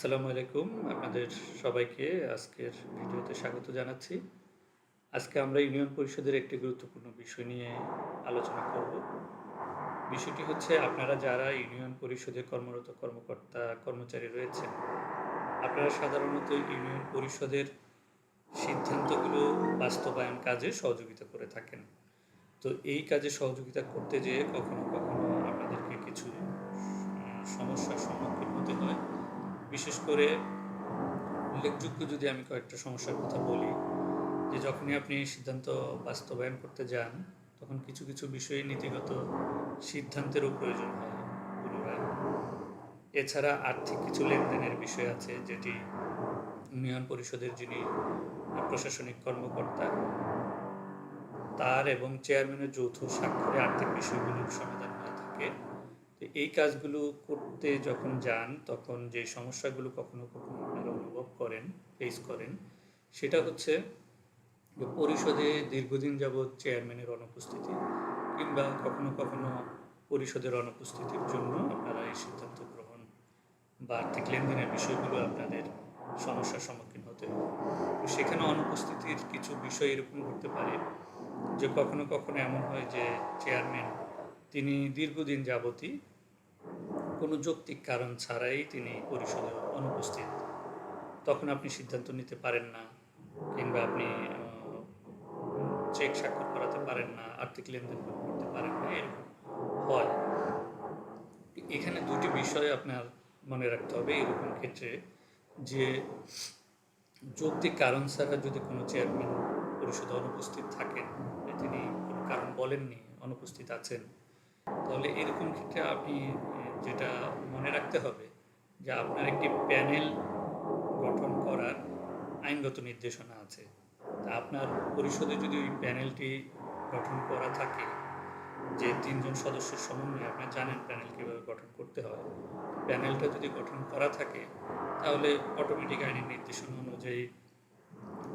আসসালামু আলাইকুম। আপনাদের সবাইকে আজকের ভিডিওতে স্বাগত জানাচ্ছি। আজকে আমরা ইউনিয়ন পরিষদের একটি গুরুত্বপূর্ণ বিষয় নিয়ে আলোচনা করব। বিষয়টি হচ্ছে, আপনারা যারা ইউনিয়ন পরিষদে কর্মরত কর্মকর্তা, কর্মচারী রয়েছেন, আপনারা সাধারণত ইউনিয়ন পরিষদের সিদ্ধান্তগুলো বাস্তবায়ন কাজে সহযোগিতা করে থাকেন। তো এই কাজে সহযোগিতা করতে যেয়ে কখনো কখনো আপনাদেরকে কিছু সমস্যার বিশেষ করে উল্লেখযোগ্য যদি আমি কয়েকটা সমস্যার কথা বলি, যে যখনই আপনি সিদ্ধান্ত বাস্তবায়ন করতে যান, তখন কিছু কিছু বিষয়ে নীতিগত সিদ্ধান্তেরও প্রয়োজন হয় এছাড়া আর্থিক কিছু লেনদেনের বিষয় আছে, যেটি ইউনিয়ন পরিষদের যিনি প্রশাসনিক কর্মকর্তা, তার এবং চেয়ারম্যানের যৌথ স্বাক্ষরে আর্থিক বিষয়গুলোর সমাধান হয়ে থাকে। এই কাজগুলো করতে যখন যান, তখন যে সমস্যাগুলো কখনো কখনো আপনারা অনুভব করেন ফেস করেন, সেটা হচ্ছে পরিষদে দীর্ঘদিন যাবৎ চেয়ারম্যানের অনুপস্থিতি কিংবা কখনো কখনো পরিষদের অনুপস্থিতির জন্য আপনারা এই সিদ্ধান্ত গ্রহণ বা আর্থিক লেনদেনের বিষয়গুলো আপনাদের সমস্যার সম্মুখীন হতে হয় সেখানে অনুপস্থিতির কিছু বিষয় এরকম ঘটতে পারে যে কখনো কখনো এমন হয় যে চেয়ারম্যান তিনি দীর্ঘদিন যাবতই কোনো যৌক্তিক কারণ ছাড়াই তিনি পরিষদে অনুপস্থিত। তখন আপনি সিদ্ধান্ত নিতে পারেন না, কিংবা আপনি চেক স্বাক্ষর করাতে পারেন না, আর্থিক লেনদেন করতে পারেন না, এরকম হয়। এখানে দুটি বিষয় আপনার মনে রাখতে হবে এরকম ক্ষেত্রে, যে যৌক্তিক কারণ ছাড়া যদি কোনো চেয়ারম্যান পরিষদে অনুপস্থিত থাকেন, তিনি কোনো কারণ বলেননি, অনুপস্থিত আছেন, তাহলে এরকম ক্ষেত্রে আপনি যেটা মনে রাখতে হবে যে আপনার একটি প্যানেল গঠন করার আইনগত নির্দেশনা আছে। তা আপনার পরিষদে যদি ওই প্যানেলটি গঠন করা থাকে, যে তিনজন সদস্যের সমন্বয়ে আপনি জানেন প্যানেল কীভাবে গঠন করতে হয়, প্যানেলটা যদি গঠন করা থাকে, তাহলে অটোমেটিক আইনের নির্দেশনা অনুযায়ী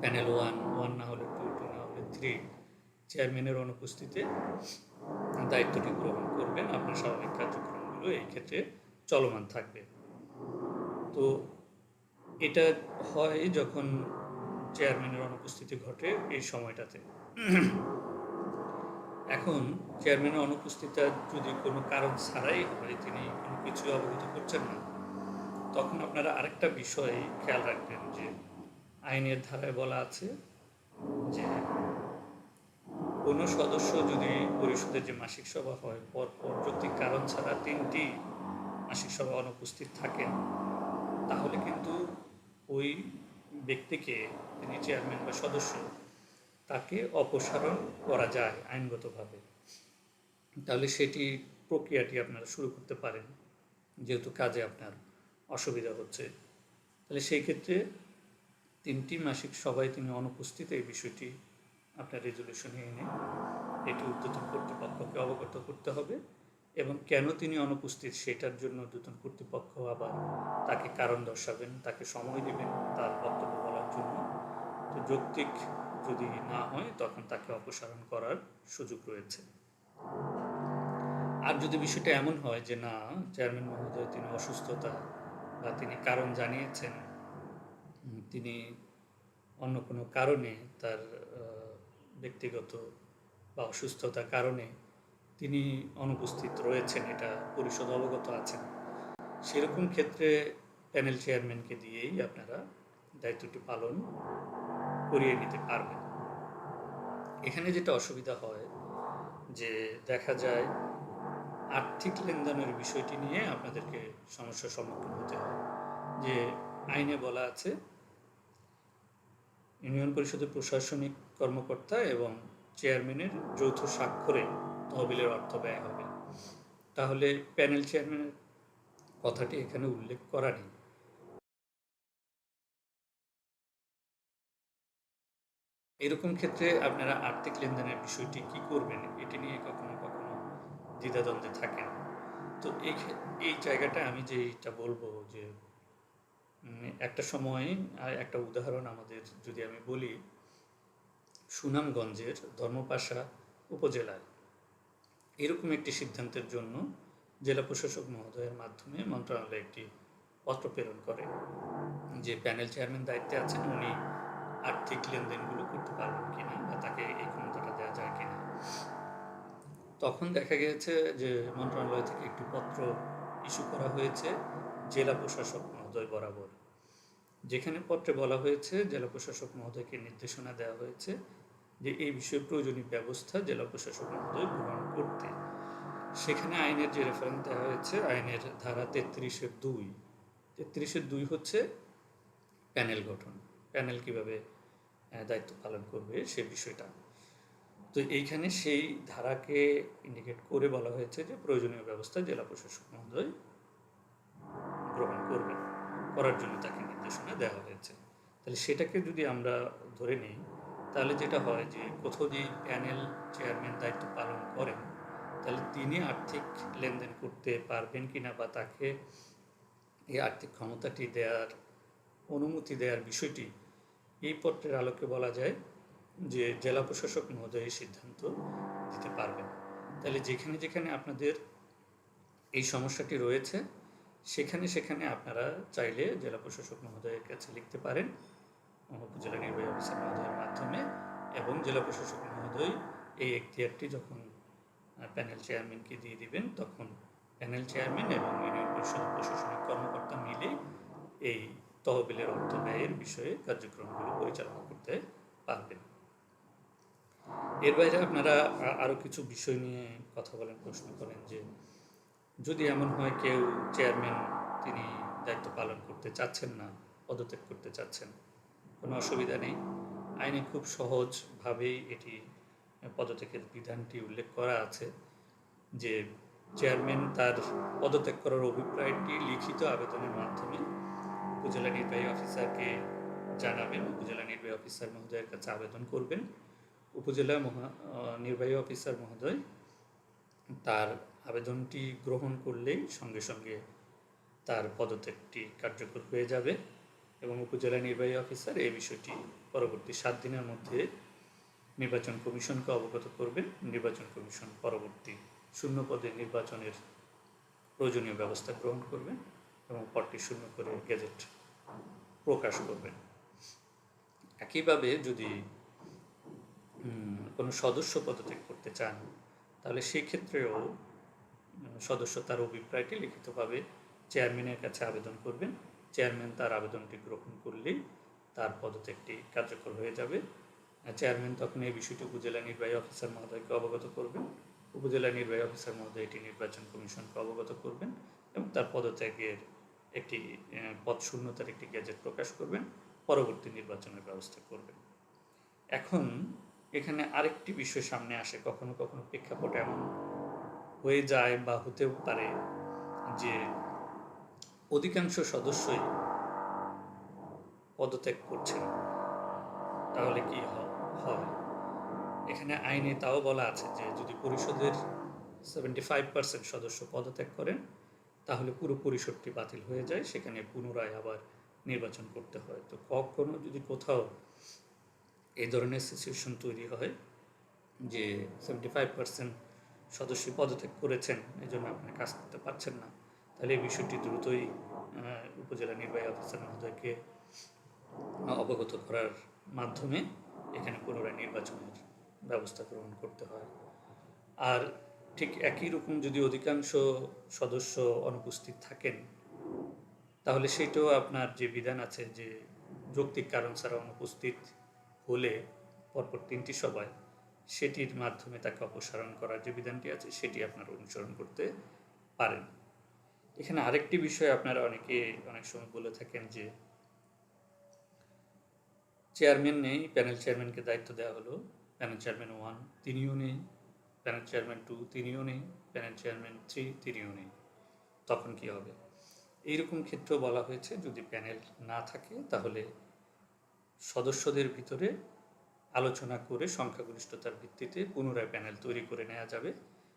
প্যানেল ওয়ান ওয়ান না হলে টু টু না হলে থ্রি, চেয়ারম্যানের অনুপস্থিতিতে দায়িত্বটি গ্রহণ করবেন। আপনার স্বাভাবিক কার্যক্রমগুলো এই ক্ষেত্রে চলমান থাকবে। তো এটা হয় যখন চেয়ারম্যানের অনুপস্থিতি ঘটে এই সময়টাতে। এখন চেয়ারম্যানের অনুপস্থিতিটা যদি কোনো কারণ ছাড়াই হয়, তিনি কোনো কিছু অবগত করছেন না, তখন আপনারা আরেকটা বিষয় খেয়াল রাখবেন যে আইনের ধারায় বলা আছে যে কোনো সদস্য যদি পরিষদের যে মাসিক সভা হয় পর পর যৌক্তিক কারণ ছাড়া তিনটি মাসিক সভা অনুপস্থিত থাকেন, তাহলে কিন্তু ওই ব্যক্তিকে তিনি চেয়ারম্যান বা সদস্য, তাকে অপসারণ করা যায় আইনগতভাবে। তাহলে সেটি প্রক্রিয়াটি আপনারা শুরু করতে পারেন, যেহেতু কাজে আপনার অসুবিধা হচ্ছে। তাহলে সেই ক্ষেত্রে তিনটি মাসিক সভায় তিনি অনুপস্থিত, এই বিষয়টি আপনার রেজলিউশনে এনে এটি ঊর্ধ্বতন কর্তৃপক্ষকে অবগত করতে হবে এবং কেন তিনি অনুপস্থিত সেটার জন্য ঊর্ধ্বতন কর্তৃপক্ষ আবার তাকে কারণ দর্শাবেন, তাকে সময় দেবেন তার বক্তব্য বলার জন্য। তো যৌক্তিক যদি না হয়, তখন তাকে অপসারণ করার সুযোগ রয়েছে। আর যদি বিষয়টা এমন হয় যে না, চেয়ারম্যান মহোদয় তিনি অসুস্থতা বা তিনি কারণ জানিয়েছেন তিনি অন্য কোনো কারণে তার ব্যক্তিগত বা অসুস্থতার কারণে তিনি অনুপস্থিত রয়েছেন, এটা পরিষদ অবগত আছেন। সেরকম ক্ষেত্রে প্যানেল চেয়ারম্যানকে দিয়েই আপনারা দায়িত্বটি পালন করিয়ে নিতে পারবেন। এখানে যেটা অসুবিধা হয়, যে দেখা যায় আর্থিক লেনদেনের বিষয়টি নিয়ে আপনাদেরকে সমস্যার সম্মুখীন হতে হয়। যে আইনে বলা আছে ইউনিয়ন পরিষদের প্রশাসনিক কর্মকর্তা এবং চেয়ারম্যানের যৌথ স্বাক্ষরে তহবিলের অর্থ ব্যয় হবে। তাহলে প্যানেল চেয়ারম্যানের কথাটি এখানে উল্লেখ করা নেই। এরকম ক্ষেত্রে আপনারা আর্থিক লেনদেনের বিষয়টি কি করবেন, এটি নিয়ে কখনো কখনো দ্বিধাদ্বন্দ্বে থাকেন। তো এই এই জায়গাটা আমি যেটা বলব যে একটা সময় আর একটা উদাহরণ আমাদের যদি আমি বলি, সুনামগঞ্জের ধর্মপাশা উপজেলায়। এরকম একটি সিদ্ধান্তের জন্য জেলা প্রশাসক মহোদয়ের মাধ্যমে মন্ত্রণালয় একটি পত্র প্রেরণ করে, যে প্যানেল চেয়ারম্যান দায়িত্বে আছেন, উনি আর্থিক লেনদেনগুলো করতে পারবেন কিনা বা তাকে এই ক্ষমতাটা দেওয়া যায় কিনা। তখন দেখা গিয়েছে যে মন্ত্রণালয় থেকে একটি পত্র ইস্যু করা হয়েছে জেলা প্রশাসক মহোদয় বরাবর। যেখানে পত্রে বলা হয়েছে, জেলা প্রশাসক মহোদয়কে নির্দেশনা দেওয়া হয়েছে যে এই বিষয়ে প্রয়োজনীয় ব্যবস্থা জেলা প্রশাসক মহোদয় গ্রহণ করতে। সেখানে আইনের যে রেফারেন্স দেওয়া হয়েছে, আইনের ধারা তেত্রিশের দুই। তেত্রিশের দুই হচ্ছে প্যানেল গঠন। প্যানেল কীভাবে দায়িত্ব পালন করবে সে বিষয়টা। তো এইখানে সেই ধারাকে ইন্ডিকেট করে বলা হয়েছে যে প্রয়োজনীয় ব্যবস্থা জেলা প্রশাসক মহোদয় গ্রহণ করবেন। করার জন্য তাকে নির্দেশনা দেওয়া হয়েছে। তাহলে সেটাকে যদি আমরা ধরে নিই, তাহলে যেটা হয় যে কোথাও যে প্যানেল চেয়ারম্যান দায়িত্ব পালন করেন, তাহলে তিনি আর্থিক লেনদেন করতে পারবেন কিনা বা তাকে এই আর্থিক ক্ষমতাটি দেওয়ার, অনুমতি দেওয়ার বিষয়টি এই পত্রের আলোকে বলা যায় যে জেলা প্রশাসক মহোদয় সিদ্ধান্ত দিতে পারবেন। তাহলে যেখানে যেখানে আপনাদের এই সমস্যাটি রয়েছে সেখানে সেখানে আপনারা চাইলে জেলা প্রশাসক মহোদয়ের কাছে লিখতে পারেন। উপজেলা নির্বাহী অফিসার মহোদয়ের মাধ্যমে এবং জেলা প্রশাসক মহোদয় এই এখতিয়ারটি যখন প্যানেল চেয়ারম্যানকে দিয়ে দিবেন, তখন প্যানেল চেয়ারম্যান এবং ইউনিয়ন পরিষদ প্রশাসনিক কর্মকর্তা মিলে এই তহবিলের অর্থ ব্যয়ের বিষয়ে কার্যক্রমগুলো পরিচালনা করতে পারবেন। এর বাইরে আপনারা, আ- আরও কিছু বিষয় নিয়ে কথা বলেন, প্রশ্ন করেন যে যদি এমন হয় কেউ চেয়ারম্যান, তিনি দায়িত্ব পালন করতে চাচ্ছেন না, পদত্যাগ করতে চাচ্ছেন, কোনো অসুবিধা নেই। আইনে খুব সহজভাবেই এটি পদত্যাগের বিধানটি উল্লেখ করা আছে যে চেয়ারম্যান তার পদত্যাগ করার অভিপ্রায়টি লিখিত আবেদনের মাধ্যমে উপজেলা নির্বাহী অফিসারকে জানাবেন, উপজেলা নির্বাহী অফিসার মহোদয়ের কাছে আবেদন করবেন। উপজেলা মহা নির্বাহী অফিসার মহোদয় তার আবেদনটি গ্রহণ করলেই সঙ্গে সঙ্গে তার পদত্যাগটি কার্যকর হয়ে যাবে এবং উপজেলা নির্বাহী অফিসার এই বিষয়টি পরবর্তী সাত দিনের মধ্যে নির্বাচন কমিশনকে অবগত করবেন। নির্বাচন কমিশন পরবর্তী শূন্য পদে নির্বাচনের প্রয়োজনীয় ব্যবস্থা গ্রহণ করবেন এবং পদটি শূন্য করে গেজেট প্রকাশ করবেন। একইভাবে যদি কোনো সদস্য পদত্যাগ করতে চান তাহলে সেই ক্ষেত্রেও উম, সদস্য তার অভিপ্রায়টি লিখিতভাবে চেয়ারম্যানের কাছে আবেদন করবেন। চেয়ারম্যান তার আবেদনটি গ্রহণ করলেই তার পদত্যাগটি কার্যকর হয়ে যাবে। চেয়ারম্যান তখন এই বিষয়টি উপজেলা নির্বাহী অফিসার মহোদয়কে অবগত করবেন। উপজেলা নির্বাহী অফিসার মহোদয় এটি নির্বাচন কমিশনকে অবগত করবেন এবং তার পদত্যাগের একটি পদ শূন্যতার একটি গ্যাজেট প্রকাশ করবেন, পরবর্তী নির্বাচনের ব্যবস্থা করবেন। এখন এখানে আরেকটি বিষয় সামনে আসে, কখনো কখনো প্রেক্ষাপটে এমন হয়ে যায় বা হতেও পারে যে অধিকাংশ সদস্যই পদত্যাগ করছেন, তাহলে কি হ- হয়? এখানে আইনে তাও বলা আছে যে যদি পরিষদের সেভেন্টি ফাইভ পার্সেন্ট সদস্য পদত্যাগ করেন, তাহলে পুরো পরিষদটি বাতিল হয়ে যায়, সেখানে পুনরায় আবার নির্বাচন করতে হয়। তো কখনো যদি কোথাও এই ধরনের সিচুয়েশন তৈরি হয় যে সেভেন্টি ফাইভ পার্সেন্ট সদস্য পদত্যাগ করেছেন এই জন্য আপনি কাজ করতে পারছেন না। তাহলে এই বিষয়টি দ্রুতই উপজেলা নির্বাহী অফিসার মহোদয়কে অবগত করার মাধ্যমে এখানে পুনরায় নির্বাচনের ব্যবস্থা গ্রহণ করতে হয়। আর ঠিক একই রকম যদি অধিকাংশ সদস্য অনুপস্থিত থাকেন, তাহলে সেটাও আপনার যে বিধান আছে যে যৌক্তিক কারণ ছাড়া অনুপস্থিত হলে পরপর তিনটি সভায় সেটির মাধ্যমে তাকে অপসারণ করার যে বিধানটি আছে, সেটি আপনারা অনুসরণ করতে পারেন। এখানে আরেকটি বিষয় আপনারা অনেকে অনেক সময় বলে থাকেন যে, চেয়ারম্যান নেই, প্যানেল চেয়ারম্যানকে দায়িত্ব দেওয়া হলো। প্যানেল চেয়ারম্যান ওয়ান, তিনিও নেই। প্যানেল চেয়ারম্যান টু, তিনিও নেই। প্যানেল চেয়ারম্যান থ্রি, তিনিও নেই। তখন কি হবে? এইরকম ক্ষেত্রেও বলা হয়েছে, যদি প্যানেল না থাকে, তাহলে সদস্যদের ভিতরে আলোচনা করে সংখ্যাগরিষ্ঠতার ভিত্তিতে পুনরায় প্যানেল তৈরি করে নেওয়া যাবে।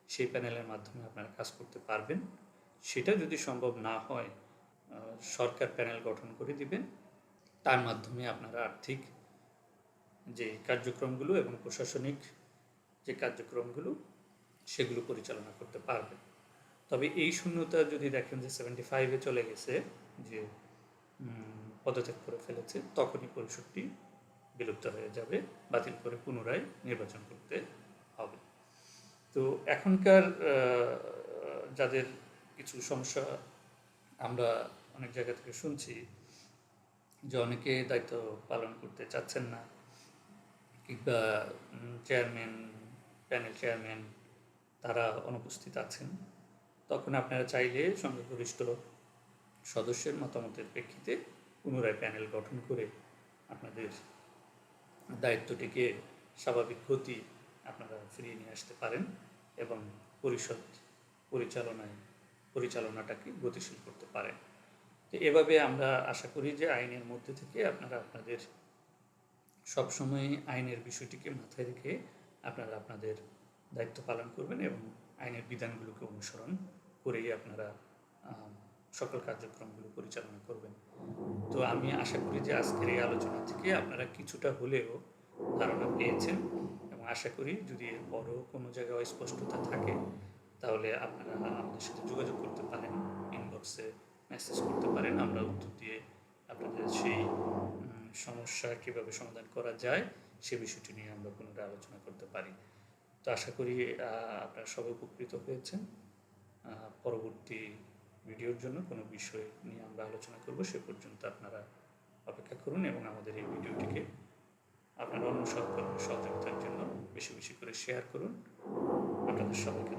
সেই প্যানেলের মাধ্যমে আপনারা কাজ করতে পারবেন। সেটা যদি সম্ভব না হয় সরকার প্যানেল গঠন করে দিবেন। তার মাধ্যমে আপনারা আর্থিক যে কার্যক্রমগুলো এবং প্রশাসনিক যে কার্যক্রমগুলো, সেগুলো পরিচালনা করতে পারবেন। তবে এই শূন্যতা যদি দেখেন যে সেভেন্টি ফাইভে চলে গেছে, যে পদত্যাগ করে ফেলেছে, তখনই পরিষদটি বিলুপ্ত হয়ে যাবে, বাতিল করে পুনরায় নির্বাচন করতে হবে। তো এখনকার যাদের কিছু সমস্যা আমরা অনেক জায়গা থেকে শুনছি যে অনেকে দায়িত্ব পালন করতে চাচ্ছেন না, কিংবা চেয়ারম্যান, প্যানেল চেয়ারম্যান তারা অনুপস্থিত আছেন, তখন আপনারা চাইলে সংখ্যাগরিষ্ঠ সদস্যের মতামতের প্রেক্ষিতে পুনরায় প্যানেল গঠন করে আপনাদের দায়িত্বটিকে স্বাভাবিক গতি আপনারা ফিরিয়ে নিয়ে আসতে পারেন এবং পরিষদ পরিচালনায়, পরিচালনাটাকে গতিশীল করতে পারেন। তো এভাবে আমরা আশা করি যে আইনের মধ্যে থেকে আপনারা আপনাদের সবসময় আইনের বিষয়টিকে মাথায় রেখে আপনারা আপনাদের দায়িত্ব পালন করবেন এবং আইনের বিধানগুলোকে অনুসরণ করেই আপনারা সকল কার্যক্রমগুলো পরিচালনা করবেন। তো আমি আশা করি যে আজকের এই আলোচনা থেকে আপনারা কিছুটা হলেও ধারণা পেয়েছেন এবং আশা করি যদি বড় কোনো জায়গায় অস্পষ্টতা থাকে, তাহলে আপনারা আমাদের সাথে যোগাযোগ করতে পারেন ইনবক্সে মেসেজ করতে পারেন, আমরা উত্তর দিয়ে আপনাদের সেই সমস্যা কীভাবে সমাধান করা যায় সে বিষয়টি নিয়ে আমরা পুনরায় আলোচনা করতে পারি। তো আশা করি আপনারা সবাই উপকৃত হয়েছেন। পরবর্তী ভিডিওর জন্য কোনো বিষয় নিয়ে আমরা আলোচনা করব, সে পর্যন্ত আপনারা অপেক্ষা করুন এবং আমাদের এই ভিডিওটিকে আপনারা অন্য সহকর্মী সহযোগিতার জন্য বেশি বেশি করে শেয়ার করুন। আপনাদের সবাইকে